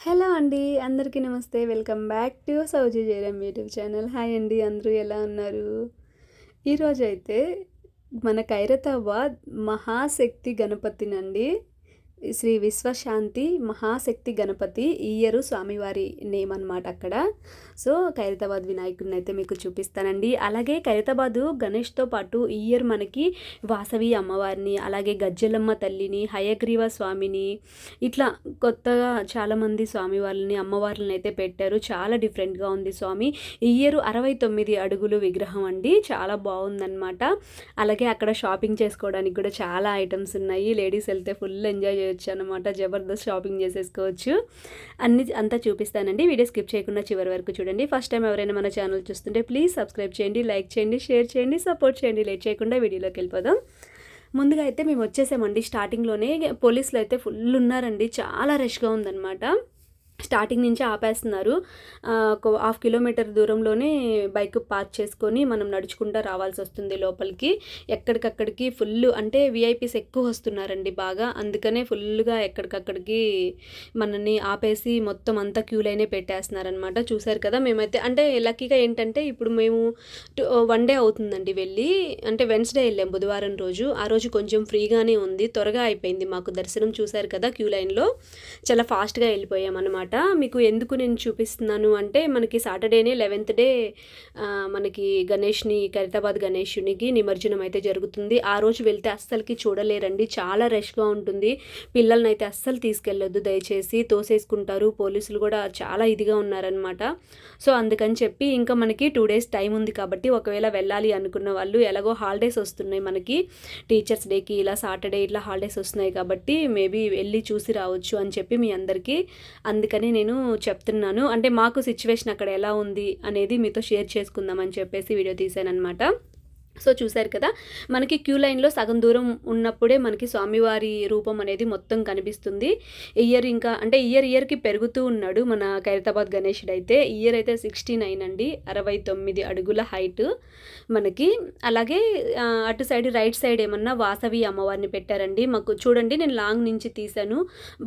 Hello అండి అందరికీ నమస్తే. వెల్కమ్ బ్యాక్ టు సౌజీ జయరామ్ యూట్యూబ్ ఛానల్. హాయ్ అండి అందరూ ఎలా ఉన్నారు? ఈరోజు అయితే మన ఖైరతాబాద్ మహాశక్తి గణపతినండి. శ్రీ విశ్వశాంతి మహాశక్తి గణపతి ఈయరు స్వామివారి నేమ్ అనమాట అక్కడ. సో ఖైరతాబాద్ వినాయకుడిని అయితే మీకు చూపిస్తానండి. అలాగే ఖైరతాబాదు గణేష్తో పాటు ఇయర్ మనకి వాసవి అమ్మవారిని అలాగే గజ్జలమ్మ తల్లిని హయగ్రీవ స్వామిని ఇట్లా కొత్తగా చాలామంది స్వామివారిని అమ్మవార్లని అయితే పెట్టారు. చాలా డిఫరెంట్గా ఉంది స్వామి. ఇయర్ అరవై తొమ్మిది అడుగులు విగ్రహం అండి. చాలా బాగుందన్నమాట. అలాగే అక్కడ షాపింగ్ చేసుకోవడానికి కూడా చాలా ఐటమ్స్ ఉన్నాయి. లేడీస్ వెళ్తే ఫుల్ ఎంజాయ్ చేయొచ్చు అనమాట జబర్దస్త్ షాపింగ్ చేసేసుకోవచ్చు. అన్ని అంతా చూపిస్తానండి. వీడియో స్కిప్ చేయకుండా చివరి వరకు చూడండి. ఫస్ట్ టైం ఎవరైనా మన ఛానల్ చూస్తుంటే ప్లీజ్ సబ్స్క్రైబ్ చేయండి లైక్ చేయండి షేర్ చేయండి సపోర్ట్ చేయండి. లేట్ చేయకుండా వీడియోలోకి వెళ్ళిపోదాం. ముందుగా అయితే మేము వచ్చేసామండి. స్టార్టింగ్లోనే పోలీసులు అయితే ఫుల్ ఉన్నారండి. చాలా రష్గా ఉందన్నమాట. స్టార్టింగ్ నుంచి ఆపేస్తున్నారు. ఒక హాఫ్ కిలోమీటర్ దూరంలోనే బైక్ పార్క్ చేసుకొని మనం నడుచుకుంటూ రావాల్సి వస్తుంది లోపలికి. ఎక్కడికక్కడికి ఫుల్ అంటే విఐపీస్ ఎక్కువ వస్తున్నారండి బాగా. అందుకనే ఫుల్గా ఎక్కడికక్కడికి మనల్ని ఆపేసి మొత్తం అంతా క్యూ లైనే పెట్టేస్తున్నారనమాట చూశారు కదా మేమైతే. అంటే లక్కీగా ఏంటంటే ఇప్పుడు మేము వన్ డే అవుతుందండి వెళ్ళి. అంటే వెన్స్డే వెళ్ళాం బుధవారం రోజు. ఆ రోజు కొంచెం ఫ్రీగానే ఉంది. త్వరగా అయిపోయింది మాకు దర్శనం చూశారు కదా క్యూ లైన్లో. చాలా ఫాస్ట్గా వెళ్ళిపోయాం అనమాట అనమాట. మీకు ఎందుకు నేను చూపిస్తున్నాను అంటే మనకి సాటర్డేనే లెవెన్త్ డే మనకి గణేష్ని ఖైరతాబాద్ గణేషునికి నిమజ్జనం అయితే జరుగుతుంది. ఆ రోజు వెళ్తే అస్సలకి చూడలేరండి. చాలా రష్గా ఉంటుంది. పిల్లల్ని అయితే అస్సలు తీసుకెళ్ళొద్దు దయచేసి. తోసేసుకుంటారు. పోలీసులు కూడా చాలా ఇదిగా ఉన్నారనమాట. సో అందుకని చెప్పి ఇంకా మనకి టూ డేస్ టైం ఉంది కాబట్టి ఒకవేళ వెళ్ళాలి అనుకున్న వాళ్ళు ఎలాగో హాలిడేస్ వస్తున్నాయి మనకి. టీచర్స్ డేకి ఇలా సాటర్డే ఇట్లా హాలిడేస్ వస్తున్నాయి కాబట్టి మేబీ వెళ్ళి చూసి రావచ్చు అని చెప్పి మీ అందరికీ. అందుకని అందుకని నేను చెప్తున్నాను. అంటే మాకు సిచ్యువేషన్ అక్కడ ఎలా ఉంది అనేది మీతో షేర్ చేసుకుందామని చెప్పేసి వీడియో తీసాను అనమాట సో చూశారు కదా మనకి క్యూ లైన్లో సగం దూరం ఉన్నప్పుడే మనకి స్వామివారి రూపం అనేది మొత్తం కనిపిస్తుంది. ఇయర్ ఇంకా అంటే ఇయర్ ఇయర్కి పెరుగుతూ ఉన్నాడు మన ఖైరతాబాద్ గణేషుడు అయితే. ఇయర్ అయితే సిక్స్టీ నైన్ అండి అరవై తొమ్మిది అడుగుల హైట్ మనకి. అలాగే అటు సైడ్ రైట్ సైడ్ ఏమన్నా వాసవి అమ్మవారిని పెట్టారండి. మాకు చూడండి నేను లాంగ్ నుంచి తీశాను.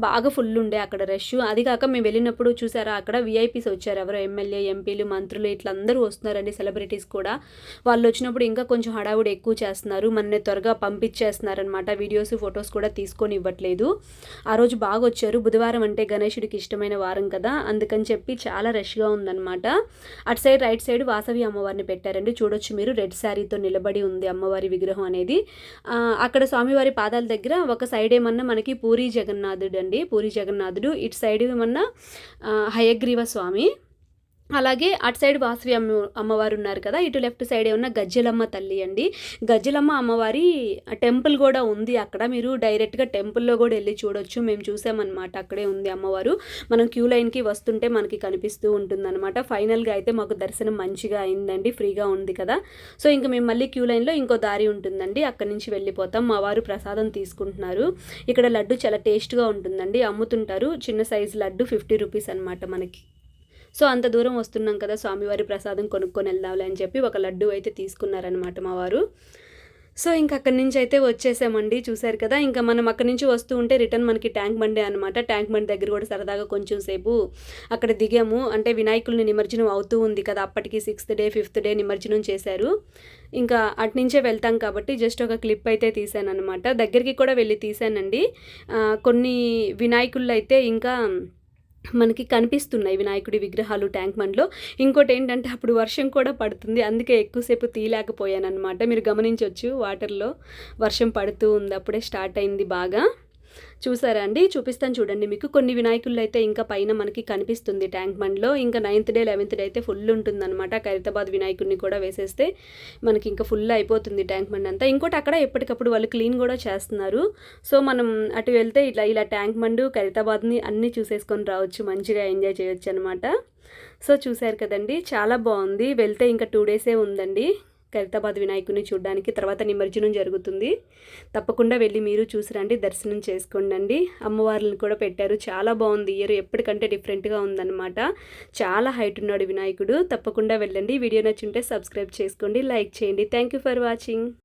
బాగా ఫుల్ ఉండే అక్కడ రష్ అది కాక మేము వెళ్ళినప్పుడు చూసారా అక్కడ విఐపీస్ వచ్చారు. ఎవరో ఎమ్మెల్యే ఎంపీలు మంత్రులు ఇట్లా అందరూ వస్తున్నారండి సెలబ్రిటీస్ కూడా. వాళ్ళు వచ్చినప్పుడు ఇంకా కొంచెం కొంచెం హడావుడి ఎక్కువ చేస్తున్నారు. మనని త్వరగా పంపించేస్తున్నారనమాట వీడియోస్ ఫొటోస్ కూడా తీసుకొని ఇవ్వట్లేదు. ఆ రోజు బాగా వచ్చారు. బుధవారం అంటే గణేశుడికి ఇష్టమైన వారం కదా. అందుకని చెప్పి చాలా రష్గా ఉందన్నమాట. అటు సైడ్ రైట్ సైడ్ వాసవి అమ్మవారిని పెట్టారండి. చూడొచ్చు మీరు. రెడ్ శారీతో నిలబడి ఉంది అమ్మవారి విగ్రహం అనేది. అక్కడ స్వామివారి పాదాల దగ్గర ఒక సైడ్ ఏమన్నా మనకి పూరి జగన్నాథుడు అండి పూరి జగన్నాథుడు. ఇటు సైడ్ ఏమన్నా హయగ్రీవ స్వామి. అలాగే అటు సైడ్ వాసవి అమ్మ అమ్మవారు ఉన్నారు కదా ఇటు లెఫ్ట్ సైడ్ ఏమన్నా గజ్జలమ్మ తల్లి అండి. గజ్జలమ్మ అమ్మవారి టెంపుల్ కూడా ఉంది అక్కడ. మీరు డైరెక్ట్గా టెంపుల్లో కూడా వెళ్ళి చూడొచ్చు. మేము చూసామన్నమాట అక్కడే ఉంది అమ్మవారు. మనం క్యూ లైన్కి వస్తుంటే మనకి కనిపిస్తూ ఉంటుందన్నమాట. ఫైనల్గా అయితే మాకు దర్శనం మంచిగా అయిందండి ఫ్రీగా ఉంది కదా. సో ఇంక మేము మళ్ళీ క్యూ లైన్లో ఇంకో దారి ఉంటుందండి అక్కడి నుంచి వెళ్ళిపోతాం. మా వారు ప్రసాదం తీసుకుంటున్నారు. ఇక్కడ లడ్డు చాలా టేస్ట్గా ఉంటుందండి అమ్ముతుంటారు. చిన్న సైజు లడ్డు ఫిఫ్టీ రూపీస్ అనమాట మనకి. సో అంత దూరం వస్తున్నాం కదా స్వామివారి ప్రసాదం కొనుక్కొని వెళ్దాంలే అని చెప్పి ఒక లడ్డు అయితే తీసుకున్నారనమాట మా వారు. సో ఇంక అక్కడి నుంచి అయితే వచ్చేసామండి చూశారు కదా? ఇంకా మనం అక్కడి నుంచి వస్తూ ఉంటే రిటర్న్ మనకి ట్యాంక్ బండే అనమాట ట్యాంక్ బండి దగ్గర కూడా సరదాగా కొంచెం సేపు అక్కడ దిగాము. అంటే వినాయకుల్ని నిమజ్జనం అవుతూ ఉంది కదా అప్పటికి సిక్స్త్ డే ఫిఫ్త్ డే నిమజ్జనం చేశారు. ఇంకా అటు నుంచే వెళ్తాం కాబట్టి జస్ట్ ఒక క్లిప్ అయితే తీసాను అనమాట దగ్గరికి కూడా వెళ్ళి తీసానండి కొన్ని వినాయకుళ్ళు అయితే ఇంకా మనకి కనిపిస్తున్నాయి వినాయకుడి విగ్రహాలు ట్యాంక్ బండ్లో. ఇంకోటి ఏంటంటే అప్పుడు వర్షం కూడా పడుతుంది. అందుకే ఎక్కువసేపు తీయలేకపోయాను అనమాట మీరు గమనించవచ్చు వాటర్లో వర్షం పడుతూ ఉంది. అప్పుడే స్టార్ట్ అయింది బాగా. చూసారా అండి? చూపిస్తాను చూడండి. మీకు కొన్ని వినాయకులు అయితే ఇంకా పైన మనకి కనిపిస్తుంది ట్యాంక్ బండ్లో. ఇంకా నైన్త్ డే లెవెన్త్ డే అయితే ఫుల్ ఉంటుందన్నమాట. ఖైరతాబాద్ వినాయకుడిని కూడా వేసేస్తే మనకి ఇంకా ఫుల్ అయిపోతుంది ట్యాంక్ బండ్ అంతా. ఇంకోటి అక్కడ ఎప్పటికప్పుడు వాళ్ళు క్లీన్ కూడా చేస్తున్నారు. సో మనం అటు వెళ్తే ఇట్లా ఇలా ట్యాంక్ బండు ఖైరతాబాద్ని అన్నీ చూసేసుకొని రావచ్చు. మంచిగా ఎంజాయ్ చేయొచ్చు అనమాట సో చూశారు కదండి? చాలా బాగుంది. వెళ్తే ఇంకా టూ డేసే ఉందండి. ఖైరతాబాద్ వినాయకుని చూడడానికి తర్వాత నిమజ్జనం జరుగుతుంది. తప్పకుండా వెళ్ళి మీరు చూసిరండి దర్శనం చేసుకోండి అమ్మవార్లను కూడా పెట్టారు. చాలా బాగుంది. ఇయర్ ఎప్పటికంటే డిఫరెంట్గా ఉందన్నమాట. చాలా హైట్ ఉన్నాడు వినాయకుడు. తప్పకుండా వెళ్ళండి. వీడియో నచ్చుంటే సబ్స్క్రైబ్ చేసుకోండి లైక్ చేయండి. Thank you for watching.